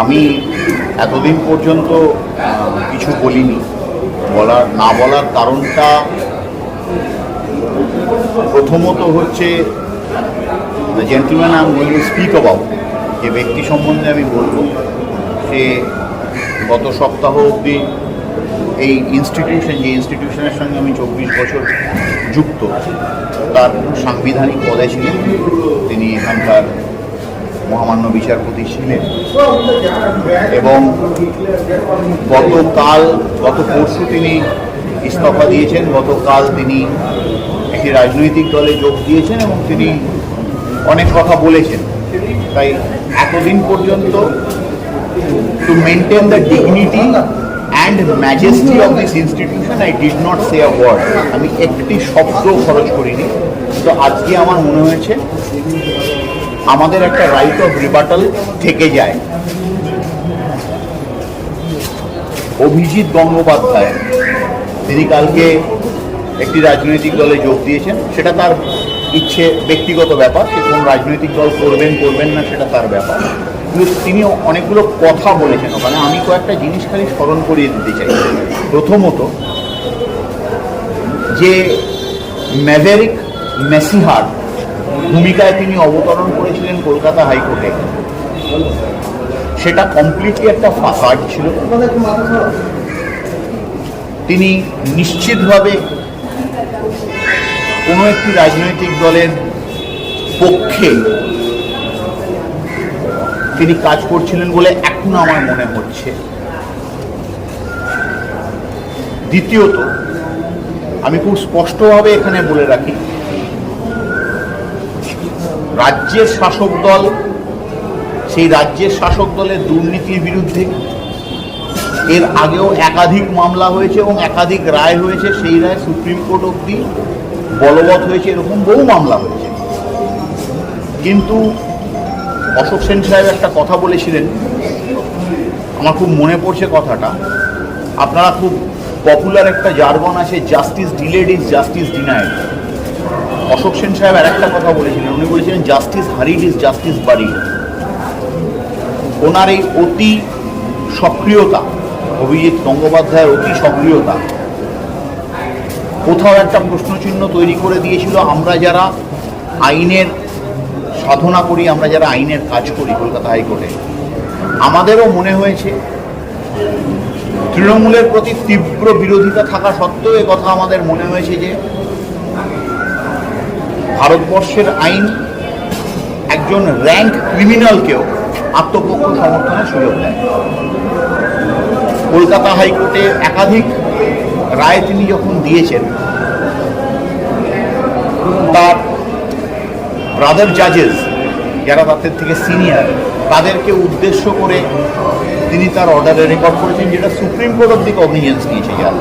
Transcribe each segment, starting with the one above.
আমি এতদিন পর্যন্ত কিছু বলিনি। বলার, না বলার কারণটা প্রথমত হচ্ছে the gentleman I am speak about যে ব্যক্তি সম্বন্ধে আমি বলব, সে গত সপ্তাহ অবধি এই ইনস্টিটিউশন যে ইনস্টিটিউশনের সঙ্গে আমি চব্বিশ বছর যুক্ত তার সাংবিধানিক পদে ছিলেন। তিনি এখানকার মহামান্য বিচারপতি ছিলেন। এবং গতকাল, গত পরশু তিনি ইস্তফা দিয়েছেন, গতকাল তিনি একটি রাজনৈতিক দলে যোগ দিয়েছেন এবং তিনি অনেক কথা বলেছেন। তাই এতদিন পর্যন্ত to maintain the dignity and majesty of this institution I did not say a word আমি একটি শব্দ খরচ করিনি। তো আজকে আমার মনে হয়েছে, আমাদের একটা রাইট অফ রিবাটাল থেকে যায়। অভিজিৎ গঙ্গোপাধ্যায়, তিনি কালকে একটি রাজনৈতিক দলে যোগ দিয়েছেন। সেটা তার ইচ্ছে ব্যক্তিগত ব্যাপার, সে কোন রাজনৈতিক দল করবেন করবেন না, সেটা তার ব্যাপার। তিনি অনেকগুলো কথা বলেছেন ওখানে। আমি কয়েকটা জিনিস খালি স্মরণ করিয়ে দিতে চাই। প্রথমত, যে ম্যাভেরিক মেসিহার ভূমিকায় তিনি অবতরণ করেছিলেন কলকাতা হাইকোর্টে, সেটা কমপ্লিটলি একটা ফাসাড ছিল। তিনি নিশ্চিতভাবে কোনো একটি রাজনৈতিক দলের পক্ষে তিনি কাজ করছিলেন বলে এখন আমার মনে হচ্ছে। দ্বিতীয়ত, আমি খুব স্পষ্টভাবে এখানে বলে রাখি, রাজ্যের শাসক দল, সেই রাজ্যের শাসক দলের দুর্নীতির বিরুদ্ধে এর আগেও একাধিক মামলা হয়েছে এবং একাধিক রায় হয়েছে, সেই রায় সুপ্রিম কোর্ট অব্দি বলবৎ হয়েছে, এরকম বহু মামলা হয়েছে। কিন্তু অশোক সেন সাহেব একটা কথা বলেছিলেন। আমার খুব মনে পড়ছে কথাটা। আপনারা খুব পপুলার একটা জার্গন আছে justice delayed is justice denied Ashok Sen সাহেব আর একটা কথা বলেছিলেন। উনি বলেছিলেন justice hurried is justice buried ওনার এই অতি সক্রিয়তা, অভিজিৎ গঙ্গোপাধ্যায়ের অতি সক্রিয়তা, কোথাও একটা প্রশ্নচিহ্ন তৈরি করে দিয়েছিল, আমরা যারা আইনের সাধনা করি, আমরা যারা আইনের কাজ করি কলকাতা হাইকোর্টে, আমাদেরও মনে হয়েছে তৃণমূলের প্রতি তীব্র বিরোধিতা থাকা সত্ত্বেও কথা আমাদের মনে হয়েছে যে ভারতবর্ষের আইন একজন র্যাঙ্ক ক্রিমিনালকেও আত্মপক্ষ সমর্থনের সুযোগ দেয়। কলকাতা হাইকোর্টে একাধিক রায় তিনি যখন দিয়েছেন, তার ব্রাদার জাজেস যারা তাদের থেকে সিনিয়র তাদেরকে উদ্দেশ্য করে তিনি তার অর্ডারে রেকর্ড করেছেন, যেটা Supreme Court of the cognizance নিয়েছে যার।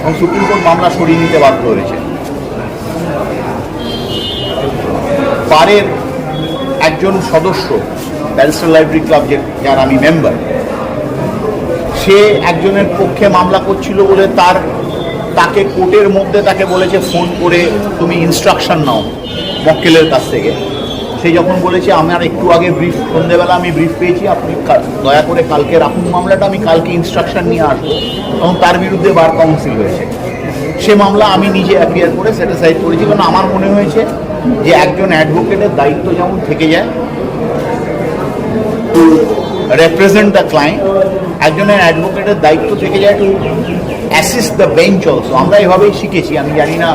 এবং সুপ্রিম কোর্ট মামলা সরিয়ে নিতে বাধ্য হয়েছে। বারের একজন সদস্য ব্যারিস্টার লাইব্রেরি ক্লাব যে, যার আমি মেম্বার সে একজনের পক্ষে মামলা করছিল বলে তার, তাকে কোর্টের মধ্যে তাকে বলেছে, ফোন করে তুমি ইনস্ট্রাকশন নাও। মক্কেলের কাছ থেকে। সে যখন বলেছে আমার একটু আগে ব্রিফ সন্ধ্যেবেলা আমি ব্রিফ পেয়েছি, আপনি দয়া করে কালকে রাখুন মামলাটা, আমি কালকে ইনস্ট্রাকশন নিয়ে আসব। এবং তার বিরুদ্ধে বার কাউন্সিল হয়েছে। সে মামলা আমি নিজে অ্যাপিয়ার করে স্যাটিসফাইড করেছি, কারণ আমার মনে হয়েছে যে একজন অ্যাডভোকেটের দায়িত্ব যেমন থেকে যায় রেপ্রেজেন্ট দ্য ক্লায়েন্ট একজনের অ্যাডভোকেটের দায়িত্ব থেকে যায়। অ্যাসিস্ট দ্য বেঞ্চ অলসো আমরা এভাবেই শিখেছি, আমি জানি না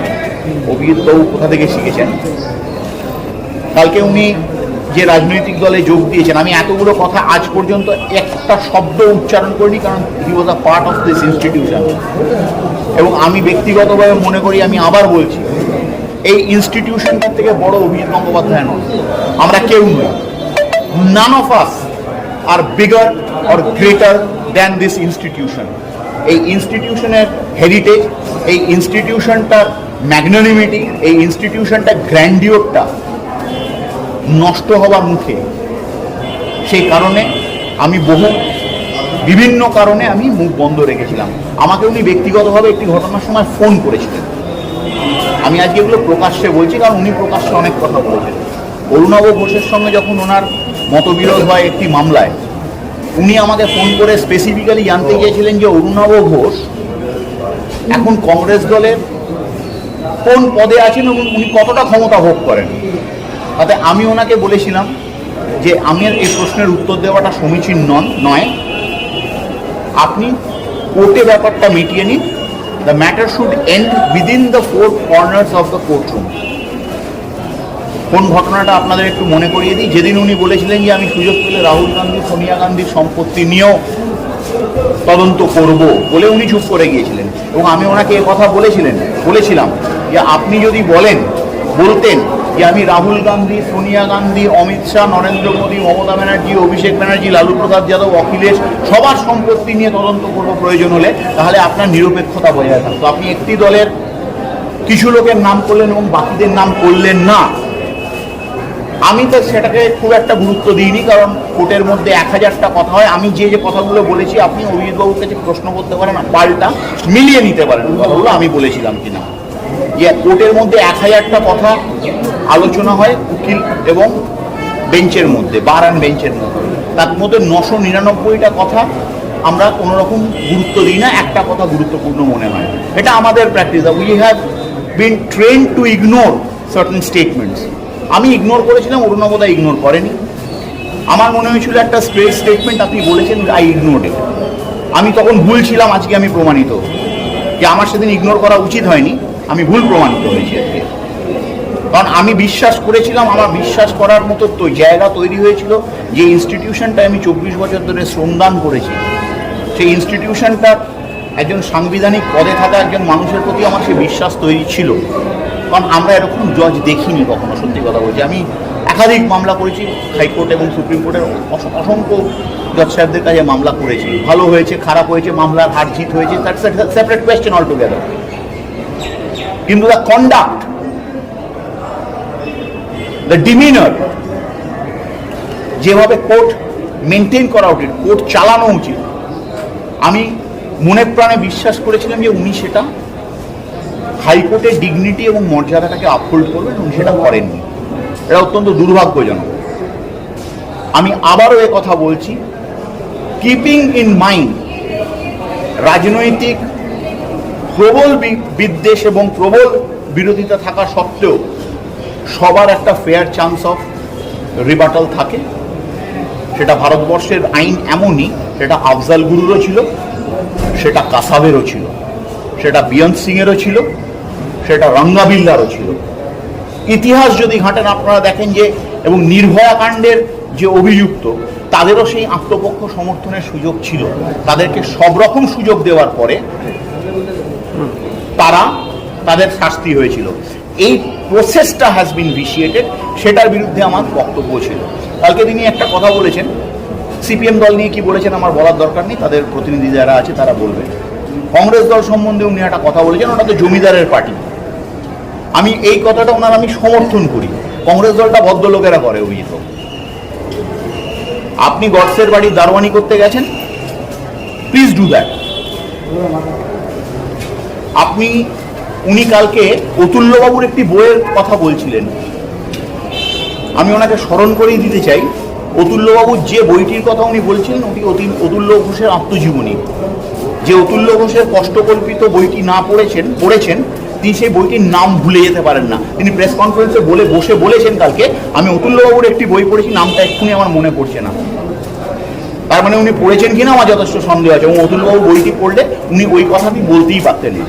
অভিজিৎ বাবু কোথা থেকে শিখেছেন। কালকে উনি যে রাজনৈতিক দলে যোগ দিয়েছেন, আমি এতগুলো কথা আজ পর্যন্ত একটা শব্দ উচ্চারণ করিনি, কারণ he was a part of this institution এবং আমি ব্যক্তিগতভাবে মনে করি, আমি আবার বলছি, এই ইনস্টিটিউশনটার থেকে বড় অভিজিৎ গঙ্গোপাধ্যায় নয়। আমরা কেউ নই। None of us are bigger or greater than this institution এই ইনস্টিটিউশনের হেরিটেজ এই ইনস্টিটিউশনটার ম্যাগনানিমিটি এই ইনস্টিটিউশনটার গ্র্যান্ডিওরটা নষ্ট হবার মুখে। সেই কারণে আমি বহু, বিভিন্ন কারণে আমি মুখ বন্ধ রেখেছিলাম। আমাকে উনি ব্যক্তিগতভাবে একটি ঘটনার সময় ফোন করেছিলেন। আমি আজকে এগুলো প্রকাশ্যে বলছি, কারণ উনি প্রকাশ্যে অনেক কথা বলেছেন। অরুণাব ঘোষের সঙ্গে যখন ওনার মতবিরোধ হয় একটি মামলায় উনি আমাকে ফোন করে স্পেসিফিক্যালি জানতে গিয়েছিলেন যে অরুণাব ঘোষ এখন কংগ্রেস দলের কোন পদে আছেন এবং উনি কতটা ক্ষমতা ভোগ করেন। তাতে আমি ওনাকে বলেছিলাম যে আমি এই প্রশ্নের উত্তর দেওয়াটা সমীচীন নন, নয়। আপনি কোর্টে ব্যাপারটা মিটিয়ে নিন। The matter should end within the four corners of the court room কোন ঘটনাটা আপনাদের একটু মনে করিয়ে দিই? যেদিন উনি বলেছিলেন যে আমি সুযোগ পেলে রাহুল গান্ধী, সোনিয়া গান্ধীর সম্পত্তি নিয়েও তদন্ত করব বলে উনি চুপ করে গিয়েছিলেন। এবং আমি ওনাকে এ কথা বলেছিলেন, বলেছিলাম যে আপনি যদি বলেন, বলতেন যে আমি রাহুল গান্ধী, সোনিয়া গান্ধী, অমিত শাহ, নরেন্দ্র মোদী, মমতা ব্যানার্জি, অভিষেক ব্যানার্জি, লালু প্রসাদ যাদব, অখিলেশ, সবার সম্পত্তি নিয়ে তদন্ত করব প্রয়োজন হলে, তাহলে আপনার নিরপেক্ষতা বজায় থাকতো। আপনি একটি দলের কিছু লোকের নাম করলেন এবং বাকিদের নাম করলেন না। আমি তো সেটাকে খুব একটা গুরুত্ব দিইনি, কারণ কোর্টের মধ্যে এক হাজারটা কথা হয়। আমি যে যে কথাগুলো বলেছি, আপনি অভিজিৎবাবুর কাছে প্রশ্ন করতে পারেন পাল্টা মিলিয়ে নিতে পারেন কথাগুলো, আমি বলেছিলাম কিনা। যে কোর্টের মধ্যে এক হাজারটা কথা আলোচনা হয় উকিল এবং বেঞ্চের মধ্যে, বার অ্যান্ড বেঞ্চের মধ্যে। তার মধ্যে নশো নিরানব্বইটা কথা আমরা কোনো রকম গুরুত্ব দিই না, একটা কথা গুরুত্বপূর্ণ মনে হয়। এটা আমাদের practice we have been train to ignore certain statements আমি ইগনোর করেছিলাম অরুণবদা ইগনোর করেনি। আমার মনে হয়েছিল একটা স্ট্রেট স্টেটমেন্ট আপনি বলেছেন আই ইগনোর আমি তখন ভুল ছিলাম, আজকে আমি প্রমাণিত। যে আমার সেদিন ইগনোর করা উচিত হয়নি, আমি ভুল প্রমাণিত হয়েছি আজকে। কারণ আমি বিশ্বাস করেছিলাম, আমার বিশ্বাস করার মতো তো জায়গা তৈরি হয়েছিল, যে ইনস্টিটিউশনটা আমি চব্বিশ বছর ধরে শ্রমদান করেছি। সেই ইনস্টিটিউশনটার একজন সাংবিধানিক পদে থাকা একজন মানুষের প্রতি আমার সে বিশ্বাস তৈরি ছিল। কারণ আমরা এরকম জজ দেখিনি কখনো, সত্যি কথা বলছি। আমি একাধিক মামলা করেছি, হাইকোর্ট এবং সুপ্রিম কোর্টের অসংখ্য জজ সাহেবদের কাছে মামলা করেছি। ভালো হয়েছে, খারাপ হয়েছে, মামলার হার জিত হয়েছে সেপারেট কোয়েশ্চেন অল টুগেদার কিন্তু দ্য কন্ডাক্ট দ্য ডিমিনার যেভাবে কোর্ট মেনটেন করা উচিত কোর্ট চালানো উচিত, আমি মনে প্রাণে বিশ্বাস করেছিলাম যে উনি সেটা হাইকোর্টের ডিগনিটি এবং মর্যাদাটাকে আপহোল্ড করবেন এবং সেটা করেননি। এটা অত্যন্ত দুর্ভাগ্যজনক। আমি আবারও এ কথা বলছি কিপিং ইন মাইন্ড রাজনৈতিক প্রবল বিদ্বেষ এবং প্রবল বিরোধিতা থাকা সত্ত্বেও সবার একটা ফেয়ার চান্স অফ রিবাটাল থাকে। সেটা ভারতবর্ষের আইন এমনই, সেটা আফজাল গুরুরও ছিল, সেটা কাসাবেরও ছিল, সেটা বিয়ন্ত সিংয়েরও ছিল সেটা রঙ্গাবিল্লারও ছিল। ইতিহাস যদি ঘাঁটেন, আপনারা দেখেন যে, এবং নির্ভয়া কাণ্ডের যে অভিযুক্ত, তাদেরও সেই আত্মপক্ষ সমর্থনের সুযোগ ছিল। তাদেরকে সব রকম সুযোগ দেওয়ার পরে তারা তাদের শাস্তি হয়েছিল। এই প্রসেসটা হ্যাজ বিন ভিসিয়েটেড সেটার বিরুদ্ধে আমার বক্তব্য ছিল। কালকে তিনি একটা কথা বলেছেন। সিপিএম দল নিয়ে কি বলেছেন আমার বলার দরকার নেই, তাদের প্রতিনিধি যারা আছে তারা বলবে কংগ্রেস দল সম্বন্ধে উনি একটা কথা বলেছেন ওটা তো জমিদারের পার্টি। আমি এই কথাটা ওনার আমি সমর্থন করি। কংগ্রেস দলটা ভদ্রলোকেরা করে, অভিজিৎ আপনি গডসের বাড়ি দারোয়ানি করতে গেছেন? প্লিজ ডু দ্যাট আপনি, উনি কালকে অতুল্যবাবুর একটি বইয়ের কথা বলছিলেন। আমি ওনাকে স্মরণ করেই দিতে চাই। অতুল্যবাবুর যে বইটির কথা উনি বলছিলেন, ওটি অতি- অতুল্য ঘোষের আত্মজীবনী। যে অতুল্য ঘোষের কষ্টকল্পিত বইটি না পড়েছেন পড়েছেন তিনি সেই বইটির নাম ভুলে যেতে পারেন না। তিনি প্রেস কনফারেন্সে বলে, বসে বলেছেন কালকে, আমি অতুল্যবাবুর একটি বই পড়েছি, নামটা এক্ষুনি আমার মনে পড়ছে না। তার মানে উনি পড়েছেন কিনা আমার যথেষ্ট সন্দেহ আছে, এবং অতুলবাবু বইটি পড়লে উনি ওই কথাটি বলতেই পারতেন না।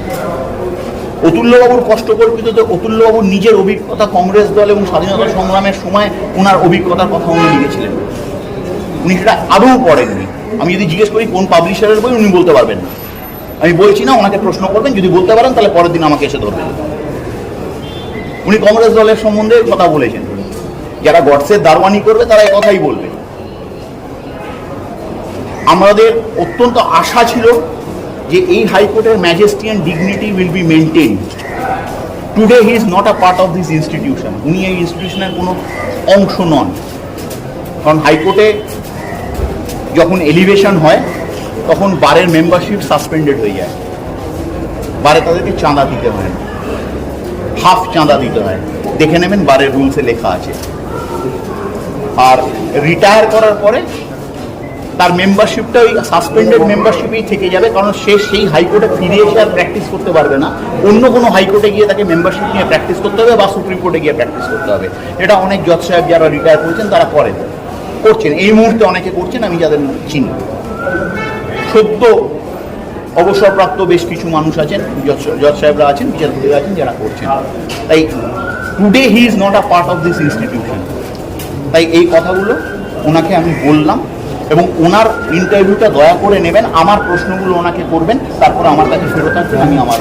অতুল্যবাবুর কষ্টকল্পিত তো অতুল্যবাবুর নিজের অভিজ্ঞতা কংগ্রেস দল এবং স্বাধীনতা সংগ্রামের সময় ওনার অভিজ্ঞতার কথা উনি লিখেছিলেন। উনি সেটা আদৌ পড়েননি। আমি যদি জিজ্ঞেস করি, কোন পাবলিশারের বই, উনি বলতে পারবেন না। আমি বলছি না, ওনাকে প্রশ্ন করবেন, যদি বলতে পারেন, তাহলে পরের দিন আমাকে এসে ধরবেন। উনি কংগ্রেস দলের সম্বন্ধে কথা বলেছেন। যারা গডসের দারওয়ানি করবে, তারা এই কথাই বলবে। আমাদের অত্যন্ত আশা ছিল যে এই হাইকোর্টের majesty and dignity will be maintain today he is not a part of this institution উনি এই ইনস্টিটিউশনের কোনো অংশ নন। কারণ হাইকোর্টে যখন এলিভেশন হয় তখন বারের মেম্বারশিপ সাসপেন্ডেড হয়ে যায়। বারে তাদেরকে চাঁদা দিতে হয় হাফ চাঁদা দিতে হয়। দেখে নেবেন বারের রুলসে লেখা আছে। আর রিটায়ার করার পরে তার মেম্বারশিপটা ওই সাসপেন্ডেড মেম্বারশিপেই থেকে যাবে, কারণ সে সেই হাইকোর্টে ফিরে এসে আর প্র্যাকটিস করতে পারবে না। অন্য কোনো হাইকোর্টে গিয়ে তাকে মেম্বারশিপ নিয়ে প্র্যাকটিস করতে হবে বা সুপ্রিম কোর্টে গিয়ে প্র্যাকটিস করতে হবে। এটা অনেক জজ সাহেব যারা রিটায়ার করেছেন তারা করেন। করছেন। এই মুহূর্তে অনেকে করছেন, আমি যাদের চিনি। সদ্য অবসরপ্রাপ্ত বেশ কিছু মানুষ আছেন, জজ সাহেবরা আছেন, বিচারপতিরা আছেন, যারা করছেন। তাই today he is not a part of this institution তাই এই কথাগুলো ওনাকে আমি বললাম এবং ওনার ইন্টারভিউটা দয়া করে নেবেন, আমার প্রশ্নগুলো ওনাকে করবেন, তারপর আমার কাছে ফেরত আসবেন, আমি আমার